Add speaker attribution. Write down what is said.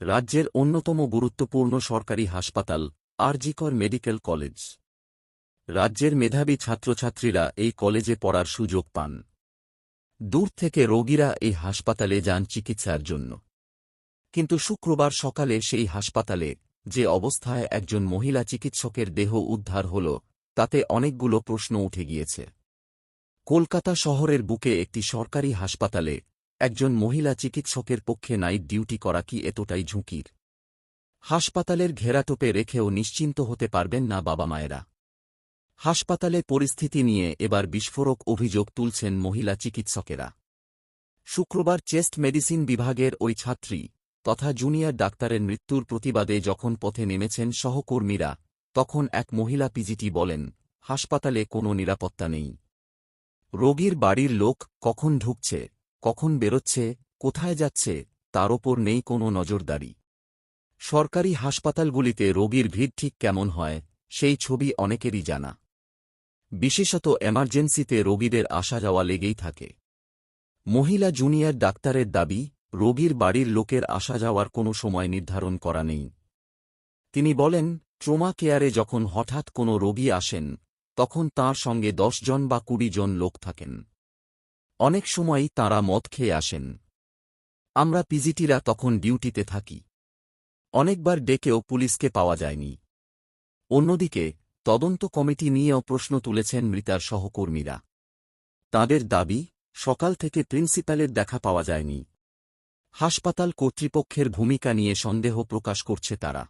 Speaker 1: রাজ্যের অন্যতম গুরুত্বপূর্ণ সরকারি হাসপাতাল, আরজিকর মেডিকেল কলেজ। রাজ্যের মেধাবী ছাত্রছাত্রীরা এই কলেজে পড়ার সুযোগ পান। দূর থেকে রোগীরা এই হাসপাতালে যান চিকিৎসার জন্য। কিন্তু শুক্রবার সকালে সেই হাসপাতালে যে অবস্থায় একজন মহিলা চিকিৎসকের দেহ উদ্ধার হল, তাতে অনেকগুলো প্রশ্ন উঠে গিয়েছে। কলকাতা শহরের বুকে একটি সরকারি হাসপাতালে একজন মহিলা চিকিৎসকের পক্ষে নাইট ডিউটি করা কি এতটাই ঝুঁকির? হাসপাতালের ঘেরাটোপে রেখেও নিশ্চিন্ত হতে পারবেন না বাবা মায়েরা। হাসপাতালে পরিস্থিতি নিয়ে এবার বিস্ফোরক অভিযোগ তুলছেন মহিলা চিকিৎসকেরা। শুক্রবার চেস্ট মেডিসিন বিভাগের ওই ছাত্রী তথা জুনিয়র ডাক্তারের মৃত্যুর প্রতিবাদে যখন পথে নেমেছেন সহকর্মীরা, তখন এক মহিলা পিজিটি বলেন, হাসপাতালে কোনো নিরাপত্তা নেই। রোগীর বাড়ির লোক কখন ঢুকছে? কখন বেরোচ্ছে, কোথায় যাচ্ছে, তার ওপর নেই কোনো নজরদারি। সরকারি হাসপাতালগুলিতে রোগীর ভিড় ঠিক কেমন হয়, সেই ছবি অনেকেরই জানা। বিশেষত এমার্জেন্সিতে রোগীদের আসা যাওয়া লেগেই থাকে। মহিলা জুনিয়র ডাক্তারের দাবি, রোগীর বাড়ির লোকের আসা যাওয়ার কোনো সময় নির্ধারণ করা নেই। তিনি বলেন, ট্রোমা কেয়ারে যখন হঠাৎ কোনো রোগী আসেন, তখন তার সঙ্গে দশ জন বা কুড়ি জন লোক থাকেন। অনেক সময়ই তাঁরা মদ খেয়ে আসেন। আমরা পিজিটিরা তখন ডিউটিতে থাকি। অনেকবার ডেকেও পুলিশকে পাওয়া যায়নি। অন্যদিকে, তদন্ত কমিটি নিয়েও প্রশ্ন তুলেছেন মৃতার সহকর্মীরা। তাঁদের দাবি, সকাল থেকে প্রিন্সিপালের দেখা পাওয়া যায়নি। হাসপাতাল কর্তৃপক্ষের ভূমিকা নিয়ে সন্দেহ প্রকাশ করছে তারা।